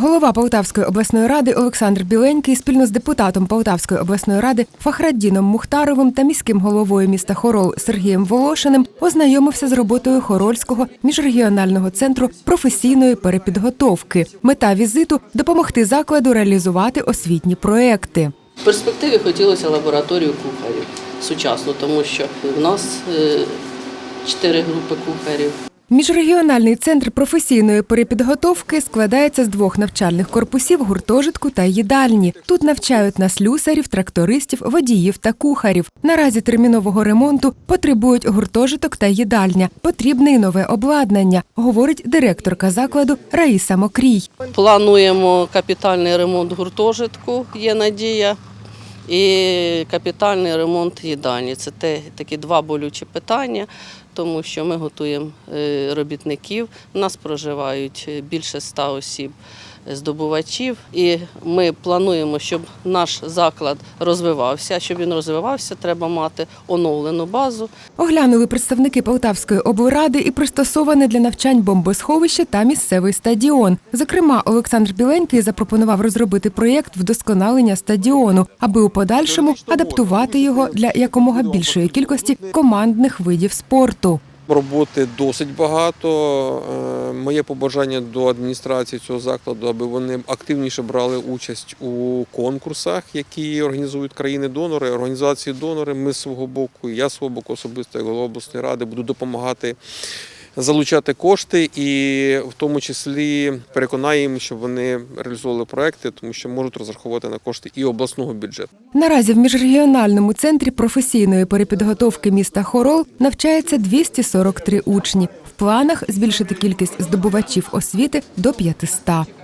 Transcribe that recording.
Голова Полтавської обласної ради Олександр Біленький спільно з депутатом Полтавської обласної ради Фахраддіном Мухтаровим та міським головою міста Хорол Сергієм Волошиним ознайомився з роботою Хорольського міжрегіонального центру професійної перепідготовки. Мета візиту допомогти закладу реалізувати освітні проекти. В перспективі хотілося лабораторію кухарів сучасну, тому що в нас е, чотири групи кухарів. Міжрегіональний центр професійної перепідготовки складається з двох навчальних корпусів гуртожитку та їдальні. Тут навчають на слюсарів, трактористів, водіїв та кухарів. Наразі термінового ремонту потребують гуртожиток та їдальня. Потрібне й нове обладнання, говорить директорка закладу Раїса Мокрій. Плануємо капітальний ремонт гуртожитку, є надія, і капітальний ремонт їдальні. Це те, такі два болючі питання, тому що ми готуємо е, робітників. У нас проживають е, більше ста осіб здобувачів, і ми плануємо, щоб наш заклад розвивався. Щоб він розвивався, треба мати оновлену базу. Оглянули представники Полтавської облради і пристосоване для навчань бомбосховище та місцевий стадіон. Зокрема, Олександр Біленький запропонував розробити проєкт вдосконалення стадіону, аби у подальшому адаптувати його для якомога більшої кількості командних видів спорту. Роботи досить багато. Е, Моє побажання до адміністрації цього закладу, аби вони активніше брали участь у конкурсах, які організують країни-донори, організації донори. Ми з свого боку, я з свого боку особисто як голова обласної ради буду допомагати. Залучати кошти і в тому числі переконаємо, щоб вони реалізовували проекти, тому що можуть розраховувати на кошти і обласного бюджету. Наразі в міжрегіональному центрі професійної перепідготовки міста Хорол навчається 243 учні. В планах збільшити кількість здобувачів освіти до 500.